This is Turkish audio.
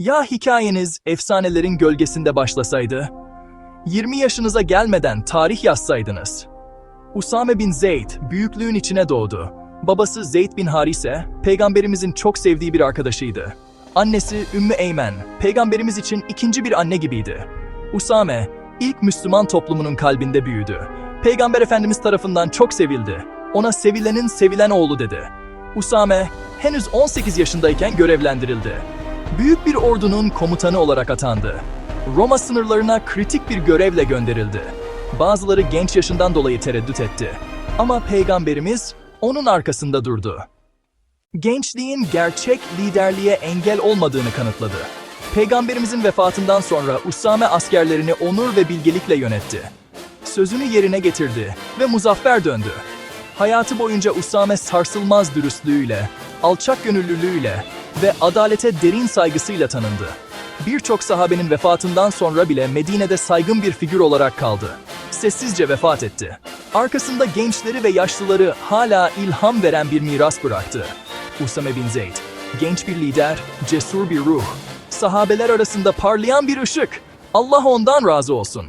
Ya hikayeniz efsanelerin gölgesinde başlasaydı? 20 yaşınıza gelmeden tarih yazsaydınız. Usame bin Zeyd büyüklüğün içine doğdu. Babası Zeyd bin Harise, peygamberimizin çok sevdiği bir arkadaşıydı. Annesi Ümmü Eymen, peygamberimiz için ikinci bir anne gibiydi. Usame, ilk Müslüman toplumunun kalbinde büyüdü. Peygamber Efendimiz tarafından çok sevildi. Ona sevilenin sevilen oğlu dedi. Usame, henüz 18 yaşındayken görevlendirildi. Büyük bir ordunun komutanı olarak atandı. Roma sınırlarına kritik bir görevle gönderildi. Bazıları genç yaşından dolayı tereddüt etti. Ama peygamberimiz onun arkasında durdu. Gençliğin gerçek liderliğe engel olmadığını kanıtladı. Peygamberimizin vefatından sonra Usame askerlerini onur ve bilgelikle yönetti. Sözünü yerine getirdi ve muzaffer döndü. Hayatı boyunca Usame sarsılmaz dürüstlüğüyle, alçak gönüllülüğüyle ve adalete derin saygısıyla tanındı. Birçok sahabenin vefatından sonra bile Medine'de saygın bir figür olarak kaldı. Sessizce vefat etti. Arkasında gençleri ve yaşlıları hala ilham veren bir miras bıraktı. Usame bin Zeyd, genç bir lider, cesur bir ruh, sahabeler arasında parlayan bir ışık. Allah ondan razı olsun.